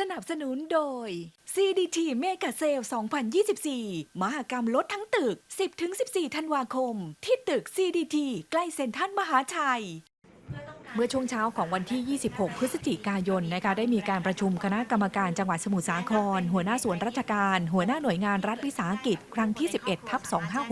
สนับสนุนโดย CDT เมกะเซล2024 มหกรรมลดทั้งตึก 10-14 ธันวาคม ที่ตึก CDT ใกล้เซ็นทรัลมหาชัย เมื่อช่วงเช้าของวันที่ 26 พฤศจิกายนนะคะได้มีการประชุมคณะกรรมการจังหวัดสมุทรสาคร หัวหน้าส่วนราชการ หัวหน้าหน่วยงานรัฐวิสาหกิจ ครั้งที่ 11ทับ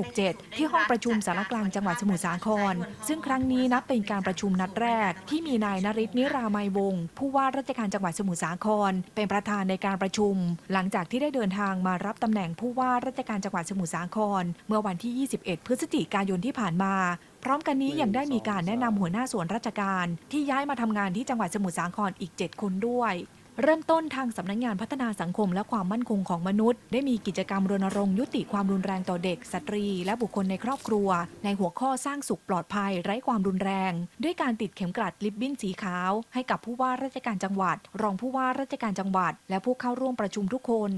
2567 ที่ห้องประชุมสารกลางจังหวัดสมุทรสาคร ซึ่งครั้งนี้นับเป็นการประชุมนัดแรก ที่มีนายนริศนิรามัยวงศ์ผู้ว่าราชการจังหวัดสมุทรสาคร เป็นประธานในการประชุม หลังจากที่ได้เดินทางมารับตำแหน่งผู้ว่าราชการจังหวัดสมุทรสาคร เมื่อวันที่ 21 พฤศจิกายนที่ผ่านมาพร้อมกันนี้ยังได้มีการแนะนำหัวหน้าส่วนราชการ ที่ย้ายมาทำงานที่จังหวัดสมุทรสาครอีก 7 คนด้วย เริ่มต้นทางสำนักงานพัฒนาสังคมและความมั่นคงของมนุษย์ ได้มีกิจกรรมรณรงค์ยุติความรุนแรงต่อเด็ก สตรี และบุคคลในครอบครัว ในหัวข้อสร้างสุขปลอดภัย ไร้ความรุนแรง ด้วยการติดเข็มกลัดลิบบิ้นสีขาว ให้กับผู้ว่าราชการจังหวัด รองผู้ว่าราชการจังหวัด และผู้เข้าร่วมประชุมทุกคน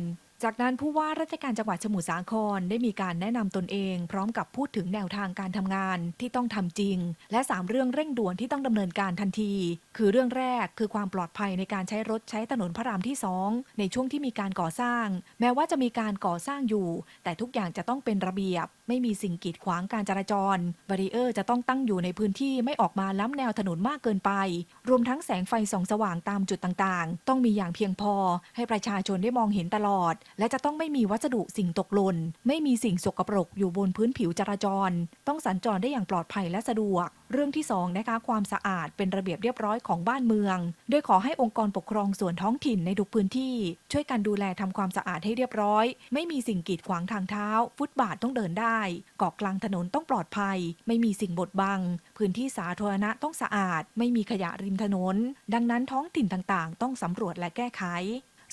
จากนั้นผู้ว่าราชการจังหวัดสมุทรสาครได้มีการแนะนำตนเอง พร้อมกับพูดถึงแนวทางการทำงานที่ต้องทำจริง และ 3 เรื่องเร่งด่วนที่ต้องดำเนินการทันที คือเรื่องแรกคือความปลอดภัยในการใช้รถใช้ถนนพระรามที่ 2 ในช่วงที่มีการก่อสร้าง แม้ว่าจะมีการก่อสร้างอยู่ แต่ทุกอย่างจะต้องเป็นระเบียบ ไม่มีสิ่งกีดขวางการจราจรบารีเออร์จะต้องตั้งอยู่ในพื้นที่ไม่ออกมาล้ำแนวถนนมากเกินไป รวมทั้งแสงไฟส่องสว่างตามจุดต่างๆ ต้องมีอย่างเพียงพอ ให้ประชาชนได้มองเห็นตลอด และจะต้องไม่มีวัสดุสิ่งตกหล่นไม่มีสิ่งสกปรกอยู่บนพื้นผิวจราจร ต้องสัญจรได้อย่างปลอดภัยและสะดวก เรื่องที่สองนะคะความสะอาดเป็นระเบียบเรียบร้อยของบ้านเมือง โดยขอให้องค์กรปกครองส่วนท้องถิ่นในทุกพื้นที่ ช่วยกันดูแลทำความสะอาดให้เรียบร้อย ไม่มีสิ่งกีดขวางทางเท้า ฟุตบาทต้องเดินได้เกาะกลางถนนต้องปลอดภัย ไม่มีสิ่งบดบัง พื้นที่สาธารณะต้องสะอาด ไม่มีขยะริมถนน ดังนั้นท้องถิ่นต่างๆ ต้องสำรวจและแก้ไข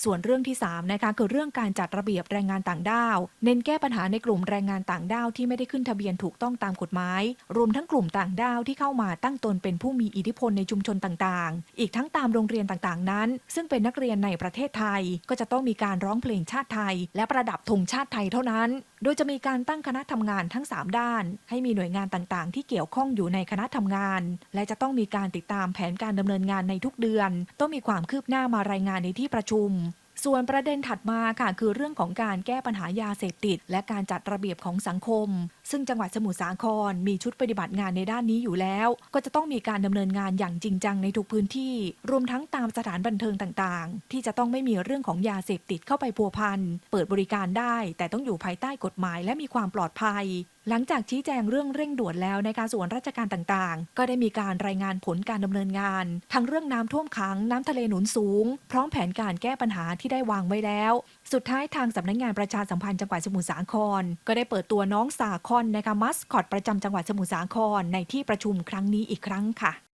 ส่วนเรื่องที่3นะคะคือเรื่องการจัดระเบียบแรงงานต่างด้าว เน้นแก้ปัญหาในกลุ่มแรงงานต่างด้าวที่ไม่ได้ขึ้นทะเบียนถูกต้องตามกฎหมาย รวมทั้งกลุ่มต่างด้าวที่เข้ามาตั้งตนเป็นผู้มีอิทธิพลในชุมชนต่างๆ อีกทั้งตามโรงเรียนต่างๆนั้น ซึ่งเป็นนักเรียนในประเทศไทย ก็จะต้องมีการร้องเพลงชาติไทย และประดับธงชาติไทยเท่านั้นโดยจะมีการตั้งคณะทำงานทั้ง 3 ด้าน ให้มีหน่วยงานต่างๆ ที่เกี่ยวข้องอยู่ในคณะทำงาน และจะต้องมีการติดตามแผนการดำเนินงานในทุกเดือน ต้องมีความคืบหน้ามารายงานในที่ประชุม ส่วนประเด็นถัดมาค่ะคือเรื่องของการแก้ปัญหายาเสพติด และการจัดระเบียบของสังคม ซึ่งจังหวัดสมุทรสาครมีชุดปฏิบัติงานในด้านนี้อยู่แล้ว ก็จะต้องมีการดำเนินงานอย่างจริงจังในทุกพื้นที่ รวมทั้งตามสถานบันเทิงต่างๆ ที่จะต้องไม่มีเรื่องของยาเสพติดเข้าไปพัวพันเปิดบริการได้ แต่ต้องอยู่ภายใต้กฎหมายและมีความปลอดภัย หลังจากชี้แจงเรื่องเร่งด่วนแล้วในการส่วนราชการต่างๆ ก็ได้มีการรายงานผลการดำเนินงาน ทั้งเรื่องน้ำท่วมขังน้ำทะเลหนุนสูง พร้อมแผนการแก้ปัญหาที่ได้วางไว้แล้ว สุดท้ายทางสำนักงานประชาสัมพันธ์จังหวัดสมุทรสาคร ก็ได้เปิดตัวน้องสาคอนนะคะมัสคอตประจำจังหวัดสมุทรสาครในที่ประชุมครั้งนี้อีกครั้งค่ะ